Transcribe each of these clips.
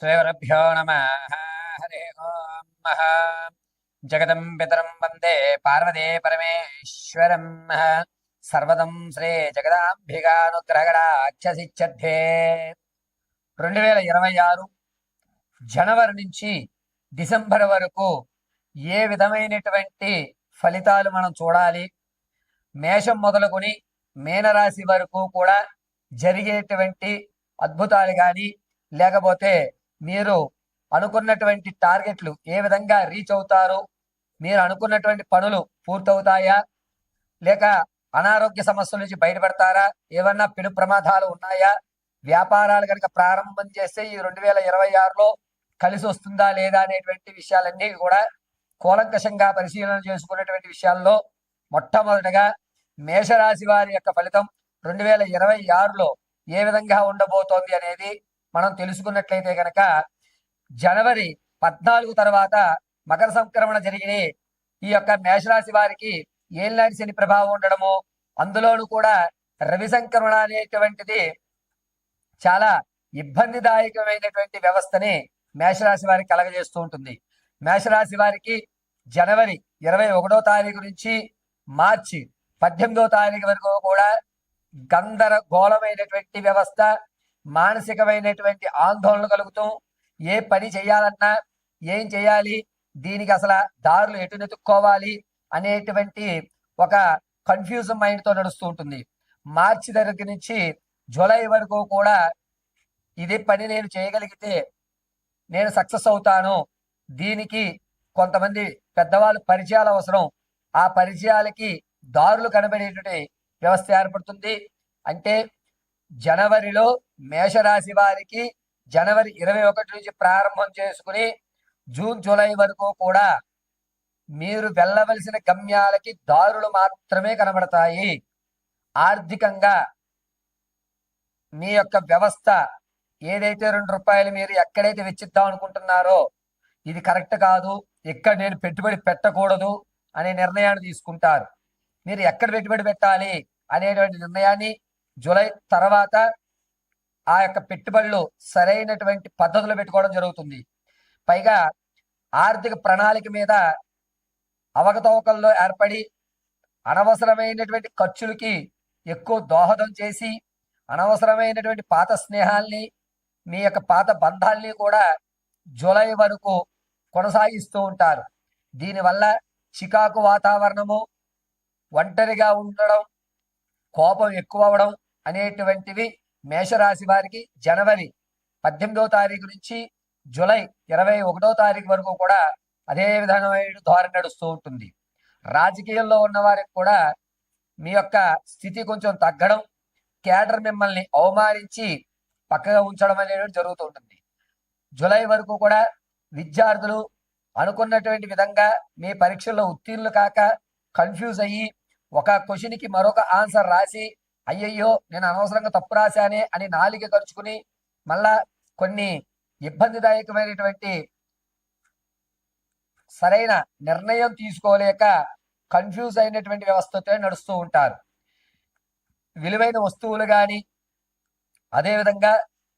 శ్రీగురుభ్యో నమ. హరి ఓం జగదం పితరం వందే పార్వదే పరమేశ్వరం. సర్వదం శ్రీ జగదాంబికానుగ్రహగడాక్షసిచ్చే రెండు వేల ఇరవై ఆరు జనవరి నుంచి డిసెంబర్ వరకు ఏ విధమైనటువంటి ఫలితాలు మనం చూడాలి? మేషం మొదలుకొని మీనరాశి వరకు కూడా జరిగేటువంటి అద్భుతాలు కానీ లేకపోతే మీరు అనుకున్నటువంటి టార్గెట్లు ఏ విధంగా రీచ్ అవుతారు మీరు అనుకున్నటువంటి పనులు పూర్తవుతాయా? లేక అనారోగ్య సమస్యల నుంచి బయటపడతారా? ఏమన్నా పెను ప్రమాదాలు ఉన్నాయా? వ్యాపారాలు కనుక ప్రారంభం చేస్తే ఈ రెండు వేల ఇరవై ఆరులో కలిసి వస్తుందా లేదా అనేటువంటి విషయాలన్నీ కూడా కూలంకషంగా పరిశీలన చేసుకున్నటువంటి విషయాల్లో మొట్టమొదటగా మేషరాశి వారి యొక్క ఫలితం రెండు వేల ఇరవై ఆరులో ఏ విధంగా ఉండబోతోంది అనేది మనం తెలుసుకున్నట్లయితే కనుక జనవరి పద్నాలుగు తర్వాత మకర సంక్రమణ జరిగిన ఈ యొక్క మేషరాశి వారికి ఏళ్ళనాటి శని ప్రభావం ఉండడము అందులోను కూడా రవి సంక్రమణ అనేటువంటిది చాలా ఇబ్బందిదాయకమైనటువంటి వ్యవస్థని మేషరాశి వారికి కలగజేస్తూ ఉంటుంది. మేషరాశి వారికి జనవరి ఇరవై ఒకటో తారీఖు నుంచి మార్చి పద్దెనిమిదో తారీఖు వరకు కూడా గందరగోళమైనటువంటి వ్యవస్థ మానసికమైనటువంటి ఆందోళన కలుగుతూ ఏ పని చేయాలన్నా ఏం చేయాలి దీనికి అసలు దారులు ఎటు నెతుక్కోవాలి అనేటువంటి ఒక కన్ఫ్యూజన్ మైండ్తో నడుస్తూ ఉంటుంది. మార్చి దగ్గర నుంచి జూలై వరకు కూడా ఇదే పని నేను చేయగలిగితే నేను సక్సెస్ అవుతాను. దీనికి కొంతమంది పెద్దవాళ్ళు పరిచయాలు అవసరం. ఆ పరిచయాలకి దారులు కనబడేటువంటి వ్యవస్థ ఏర్పడుతుంది. అంటే జనవరిలో మేషరాశి వారికి జనవరి ఇరవై ఒకటి నుంచి ప్రారంభం చేసుకుని జూన్ జూలై వరకు కూడా మీరు వెళ్ళవలసిన గమ్యాలకి దారులు మాత్రమే కనబడతాయి. ఆర్థికంగా మీ యొక్క వ్యవస్థ ఏదైతే రెండు రూపాయలు మీరు ఎక్కడైతే వెచ్చిద్దాం అనుకుంటున్నారో ఇది కరెక్ట్ కాదు. ఇక్కడ నేను పెట్టుబడి పెట్టకూడదు అనే నిర్ణయాన్ని తీసుకుంటారు. మీరు ఎక్కడ పెట్టుబడి పెట్టాలి అనేటువంటి నిర్ణయాన్ని జూలై తర్వాత ఆ యొక్క పెట్టుబడులు సరైనటువంటి పద్ధతులు పెట్టుకోవడం జరుగుతుంది. పైగా ఆర్థిక ప్రణాళిక మీద అవకతవకల్లో ఏర్పడి అనవసరమైనటువంటి ఖర్చులకి ఎక్కువ దోహదం చేసి అనవసరమైనటువంటి పాత స్నేహాల్ని మీ యొక్క పాత బంధాల్ని కూడా జూలై వరకు కొనసాగిస్తూ ఉంటారు. దీనివల్ల చికాకు వాతావరణము ఒంటరిగా ఉండడం కోపం ఎక్కువ అవడం అనేటువంటివి మేషరాశి వారికి జనవరి పద్దెనిమిదో తారీఖు నుంచి జూలై ఇరవై ఒకటో తారీఖు వరకు కూడా అదే విధమైన ధోరణి నడుస్తూ ఉంటుంది. రాజకీయంలో ఉన్న వారికి కూడా మీ యొక్క స్థితి కొంచెం తగ్గడం కేడర్ మిమ్మల్ని అవమానించి పక్కగా ఉంచడం అనేది జరుగుతూ ఉంటుంది. జూలై వరకు కూడా విద్యార్థులు అనుకున్నటువంటి విధంగా మీ పరీక్షల్లో ఉత్తీర్ణులు కాక కన్ఫ్యూజ్ అయ్యి ఒక క్వశ్చన్కి మరొక ఆన్సర్ రాసి అయ్యయ్యో నేను అనవసరంగా తప్పు రాశానే అని నాలిక ఖర్చుకుని మళ్ళా కొన్ని ఇబ్బందిదాయకమైనటువంటి సరైన నిర్ణయం తీసుకోలేక కన్ఫ్యూజ్ అయినటువంటి వ్యవస్థతో నడుస్తూ ఉంటారు. విలువైన వస్తువులు కానీ అదేవిధంగా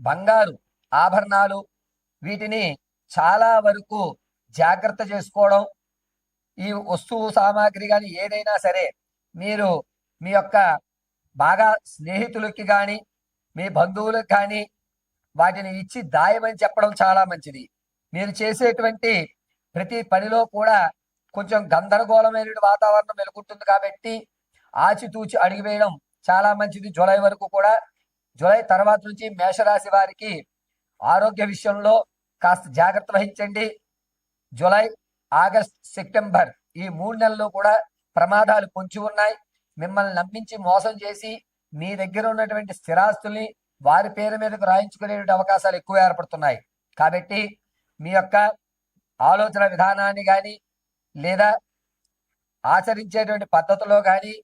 బంగారు ఆభరణాలు వీటిని చాలా వరకు జాగ్రత్త చేసుకోవడం ఈ వస్తువు సామాగ్రి కానీ ఏదైనా సరే మీరు మీ యొక్క బాగా స్నేహితులకి కానీ మీ బంధువులకు కానీ వాటిని ఇచ్చి దాయమని చెప్పడం చాలా మంచిది. మీరు చేసేటువంటి ప్రతి పనిలో కూడా కొంచెం గందరగోళమైన వాతావరణం వెలుగుంటుంది కాబట్టి ఆచితూచి అడిగివేయడం చాలా మంచిది. జూలై వరకు కూడా జూలై తర్వాత నుంచి మేషరాశి వారికి ఆరోగ్య విషయంలో కాస్త జాగ్రత్త వహించండి. జూలై ఆగస్ట్ సెప్టెంబర్ ఈ మూడు నెలల్లో కూడా ప్రమాదాలు పొంచి ఉన్నాయి. మిమ్మల్ని నమ్మించి మోసం చేసి మీ దగ్గర ఉన్నటువంటి స్థిరాస్తుల్ని వారి పేరు మీదకు రాయించుకునేటువంటి అవకాశాలు ఎక్కువ ఏర్పడుతున్నాయి. కాబట్టి మీ యొక్క ఆలోచన విధానాన్ని కానీ లేదా ఆచరించేటువంటి పద్ధతిలో కానీ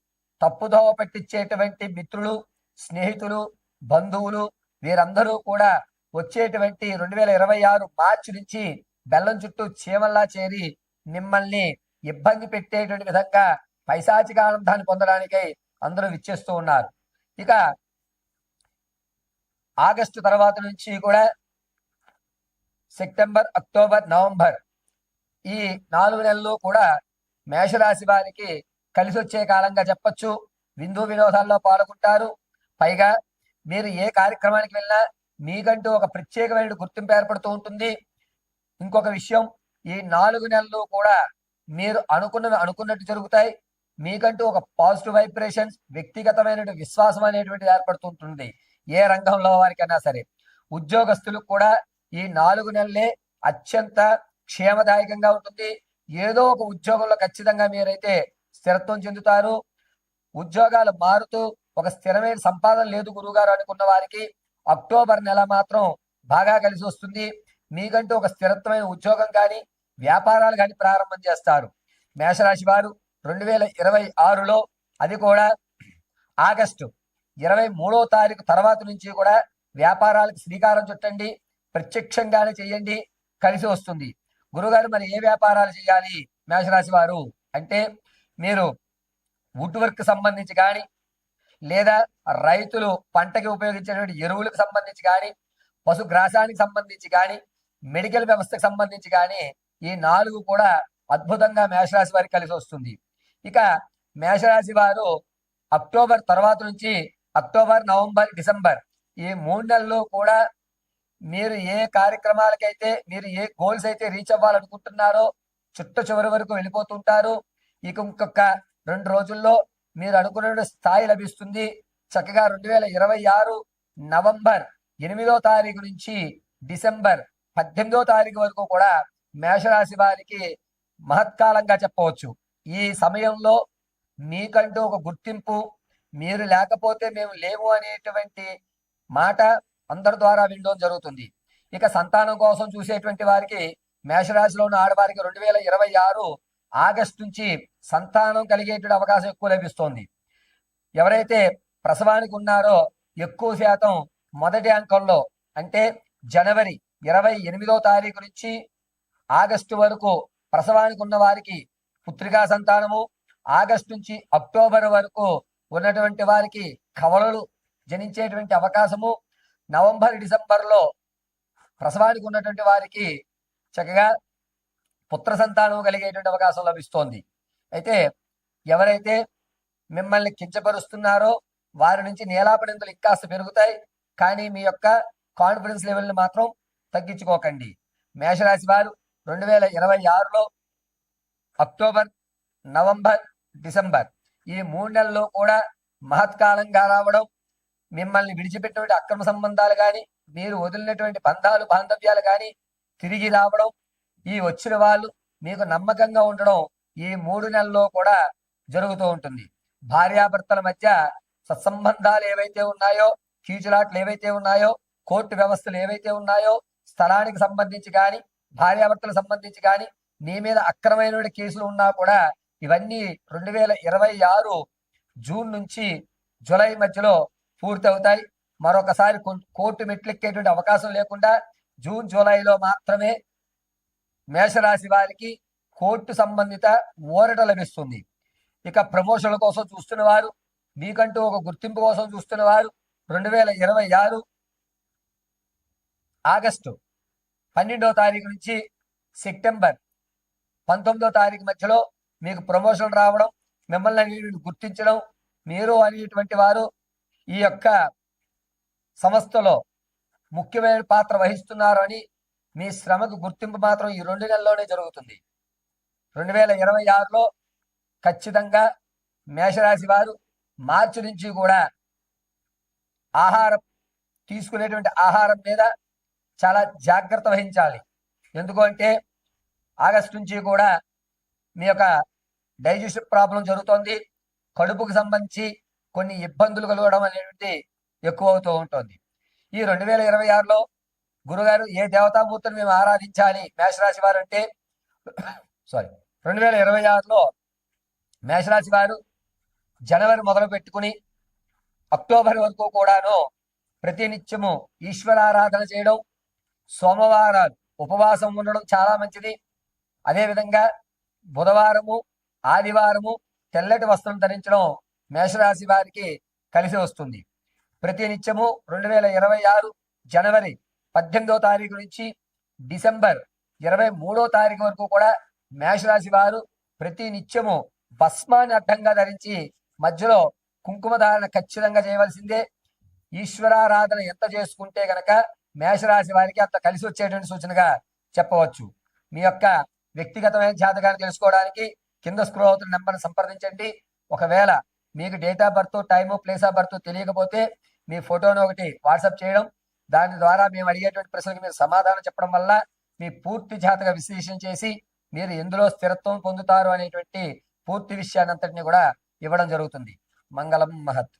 తప్పుదోవ పట్టించేటువంటి మిత్రులు స్నేహితులు బంధువులు వీరందరూ కూడా వచ్చేటువంటి రెండు వేల ఇరవై ఆరు మార్చి నుంచి బెల్లం చుట్టూ చీమల్లా చేరి మిమ్మల్ని ఇబ్బంది పెట్టేటువంటి విధంగా పైశాచిక ఆనందాన్ని పొందడానికై అందరూ విచ్చేస్తూ ఉన్నారు. ఇక ఆగస్టు తర్వాత నుంచి కూడా సెప్టెంబర్ అక్టోబర్ నవంబర్ ఈ నాలుగు నెలలు కూడా మేషరాశి వారికి కలిసి వచ్చే కాలంగా చెప్పచ్చు. విందు వినోదాల్లో పాల్గొంటారు. పైగా మీరు ఏ కార్యక్రమానికి వెళ్ళినా మీకంటూ ఒక ప్రత్యేకమైన గుర్తింపు ఏర్పడుతూ ఉంటుంది. ఇంకొక విషయం ఈ నాలుగు నెలలు కూడా మీరు అనుకున్నవి అనుకున్నట్టు జరుగుతాయి. మీకంటూ ఒక పాజిటివ్ వైబ్రేషన్స్ వ్యక్తిగతమైన విశ్వాసం అనేటువంటిది ఏర్పడుతుంటుంది. ఏ రంగంలో వారికైనా సరే. ఉద్యోగస్తులకు కూడా ఈ నాలుగు నెలలే అత్యంత క్షేమదాయకంగా ఉంటుంది. ఏదో ఒక ఉద్యోగంలో ఖచ్చితంగా మీరైతే స్థిరత్వం చెందుతారు. ఉద్యోగాలు మారుతూ ఒక స్థిరమైన సంపాదన లేదు గురుగారు అనుకున్న వారికి అక్టోబర్ నెల మాత్రం బాగా కలిసి వస్తుంది. మీకంటూ ఒక స్థిరత్వమైన ఉద్యోగం కానీ వ్యాపారాలు కానీ ప్రారంభం చేస్తారు. మేషరాశి వారు రెండు వేల ఇరవై ఆరులో అది కూడా ఆగస్టు ఇరవై మూడో తారీఖు తర్వాత నుంచి కూడా వ్యాపారాలకు శ్రీకారం చుట్టండి ప్రత్యక్షంగానే చేయండి కలిసి వస్తుంది. గురుగారు మరి ఏ వ్యాపారాలు చేయాలి మేషరాశి వారు? అంటే మీరు వుడ్ వర్క్ సంబంధించి కానీ లేదా రైతులు పంటకి ఉపయోగించేటువంటి ఎరువులకు సంబంధించి కానీ పశుగ్రాసానికి సంబంధించి కానీ మెడికల్ వ్యవస్థకు సంబంధించి కానీ ఈ నాలుగు కూడా అద్భుతంగా మేషరాశి వారికి కలిసి వస్తుంది. ఇక మేషరాశి వారు అక్టోబర్ తర్వాత నుంచి అక్టోబర్ నవంబర్ డిసెంబర్ ఈ మూడు నెలల్లో కూడా మీరు ఏ కార్యక్రమాలకైతే మీరు ఏ గోల్స్ అయితే రీచ్ అవ్వాలనుకుంటున్నారో చుట్ట చివరి వరకు వెళ్ళిపోతుంటారు. ఇక ఇంకొక రెండు రోజుల్లో మీరు అనుకున్న స్థాయి లభిస్తుంది. చక్కగా రెండు వేల ఇరవై ఆరు నవంబర్ ఎనిమిదో తారీఖు నుంచి డిసెంబర్ పద్దెనిమిదో తారీఖు వరకు కూడా మేషరాశి వారికి మహత్కాలంగా చెప్పవచ్చు. ఈ సమయంలో మీకంటూ ఒక గుర్తింపు మీరు లేకపోతే మేము లేము అనేటువంటి మాట అందరి ద్వారా వినడం జరుగుతుంది. ఇక సంతానం కోసం చూసేటువంటి వారికి మేషరాశిలో ఉన్న ఆడవారికి రెండు వేల ఇరవై ఆరు ఆగస్టు నుంచి సంతానం కలిగేటువంటి అవకాశం ఎక్కువ లభిస్తోంది. ఎవరైతే ప్రసవానికి ఉన్నారో ఎక్కువ శాతం మొదటి అంకంలో అంటే జనవరి ఇరవై ఎనిమిదో తారీఖు నుంచి ఆగస్టు వరకు ప్రసవానికి ఉన్న వారికి పుత్రికా సంతానము. ఆగస్ట్ నుంచి అక్టోబర్ వరకు ఉన్నటువంటి వారికి కవలలు జనించేటువంటి అవకాశము. నవంబర్ డిసెంబర్లో ప్రసవానికి ఉన్నటువంటి వారికి చక్కగా పుత్ర సంతానం కలిగేటువంటి అవకాశం లభిస్తోంది. అయితే ఎవరైతే మిమ్మల్ని కించపరుస్తున్నారో వారి నుంచి నీలాపనిందులు ఇంకాస్త పెరుగుతాయి. కానీ మీ యొక్క కాన్ఫిడెన్స్ లెవెల్ని మాత్రం తగ్గించుకోకండి. మేషరాశి వారు రెండు వేల ఇరవై ఆరులో అక్టోబర్ నవంబర్ డిసెంబర్. ఈ మూడు నెలల్లో కూడా మహత్కాలంగా రావడం మిమ్మల్ని విడిచిపెట్టినటువంటి అక్రమ సంబంధాలు కానీ మీరు వదిలినటువంటి బంధాలు బాంధవ్యాలు కానీ తిరిగి రావడం ఈ వచ్చిన వాళ్ళు మీకు నమ్మకంగా ఉండడం ఈ మూడు నెలల్లో కూడా జరుగుతూ ఉంటుంది. భార్యాభర్తల మధ్య సత్సంబంధాలు ఏవైతే ఉన్నాయో కీచులాట్లు ఏవైతే ఉన్నాయో కోర్టు వ్యవస్థలు ఏవైతే ఉన్నాయో స్థలానికి సంబంధించి కానీ భార్యాభర్తలకు సంబంధించి కానీ నీ మీద అక్రమైన కేసులు ఉన్నా కూడా ఇవన్నీ రెండు వేల ఇరవై ఆరు జూన్ నుంచి జూలై మధ్యలో పూర్తి అవుతాయి. మరొకసారి కోర్టు మెట్లెక్కేటువంటి అవకాశం లేకుండా జూన్ జూలైలో మాత్రమే మేషరాశి వారికి కోర్టు సంబంధిత ఊరట లభిస్తుంది. ఇక ప్రమోషన్ల కోసం చూస్తున్న వారు మీకంటూ ఒక గుర్తింపు కోసం చూస్తున్న వారు రెండు వేల ఇరవై ఆరు ఆగస్టు పన్నెండవ తారీఖు నుంచి సెప్టెంబర్ పంతొమ్మిదో తారీఖు మధ్యలో మీకు ప్రమోషన్ రావడం మిమ్మల్ని అనేటువంటి గుర్తించడం మీరు అనేటువంటి వారు ఈ యొక్క సంస్థలో ముఖ్యమైన పాత్ర వహిస్తున్నారు అని మీ శ్రమకు గుర్తింపు మాత్రం ఈ రెండు నెలల్లోనే జరుగుతుంది. రెండు వేల ఇరవై ఆరులో ఖచ్చితంగా మేషరాశి వారు మార్చి నుంచి కూడా ఆహారం తీసుకునేటువంటి ఆహారం మీద చాలా జాగ్రత్త వహించాలి. ఎందుకంటే ఆగస్టు నుంచి కూడా మీ యొక్క డైజెషన్ ప్రాబ్లం జరుగుతోంది. కడుపుకు సంబంధించి కొన్ని ఇబ్బందులు కలగడం అనేటువంటి ఎక్కువ అవుతూ ఉంటుంది. ఈ రెండు వేల ఇరవై ఆరులో గురుగారు ఏ దేవతామూర్తిని మేము ఆరాధించాలి మేషరాశి వారు అంటే సారీ రెండు వేల ఇరవై ఆరులో మేషరాశి వారు జనవరి మొదలు పెట్టుకుని అక్టోబర్ వరకు కూడాను ప్రతినిత్యము ఈశ్వరారాధన చేయడం సోమవారాలు ఉపవాసం ఉండడం చాలా మంచిది. అదేవిధంగా బుధవారము ఆదివారము తెల్లటి వస్త్రం ధరించడం మేషరాశి వారికి కలిసి వస్తుంది. ప్రతి నిత్యము రెండు వేల ఇరవై ఆరు జనవరి పద్దెనిమిదో తారీఖు నుంచి డిసెంబర్ ఇరవై మూడో తారీఖు వరకు కూడా మేషరాశి వారు ప్రతి నిత్యము భస్మాన్ని అడ్డంగా ధరించి మధ్యలో కుంకుమ ధారణ ఖచ్చితంగా చేయవలసిందే. ఈశ్వరారాధన ఎంత చేసుకుంటే గనక మేషరాశి వారికి అంత కలిసి వచ్చేటువంటి సూచనగా చెప్పవచ్చు. మీ యొక్క వ్యక్తిగతమైన జాతకాన్ని తెలుసుకోవడానికి కింద స్క్రోల్ అవుతున్న నెంబర్ని సంప్రదించండి. ఒకవేళ మీకు date of birth time place of birth తెలియకపోతే మీ ఫోటోను ఒకటి వాట్సాప్ చేయడం. దాని ద్వారా మేము అడిగేటువంటి ప్రశ్నలకు మీరు సమాధానం చెప్పడం వల్ల మీ పూర్తి జాతక విశ్లేషణ చేసి మీరు ఎందులో స్థిరత్వం పొందుతారు అనేటువంటి పూర్తి విషయాన్ని అంతటిని కూడా ఇవ్వడం జరుగుతుంది. మంగళం మహత్.